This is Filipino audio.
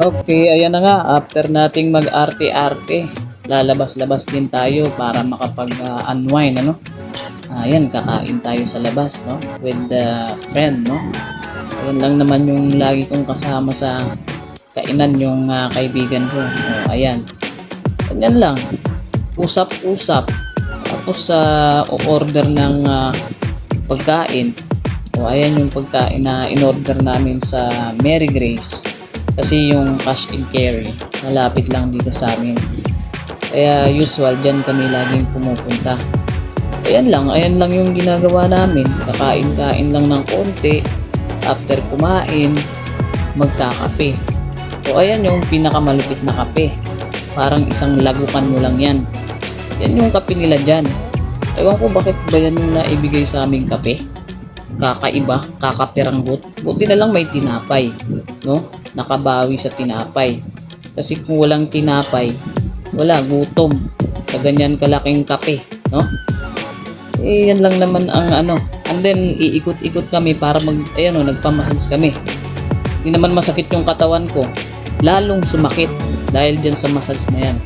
Okay, ayan na nga. After nating mag-arte-arte, lalabas-labas din tayo para makapag-unwind, ano? Ayan, kakain tayo sa labas, no? With the friend, no? Ayun lang naman yung lagi kong kasama sa kainan yung ah, kaibigan ko. O, ayan. Ganyan lang. Usap-usap. Tapos sa order ng ah, pagkain. O ayan yung pagkain na in-order namin sa Mary Grace. Kasi yung cash and carry, malapit lang dito sa amin. Kaya usual, dyan kami laging pumupunta. Ayan lang, ayan lang yung ginagawa namin. Kakain-kain lang ng konti. After kumain, magkakape. So ayan yung pinakamalupit na kape. Parang isang lagukan mo lang yan. Yan yung kape nila dyan. Ewan ko bakit ba yan yung naibigay sa aming kape. Kakaiba, kakapiranggot. Buti na lang may tinapay. No? Nakabawi sa tinapay. Kasi kung walang tinapay, wala, gutom. Sa ganyan kalaking kape. No? Eh, yan lang naman ang ano. And then, iikot-ikot kami para mag, ayan o, nagpamassage kami. Hindi naman masakit yung katawan ko. Lalong sumakit dahil dyan sa massage na yan.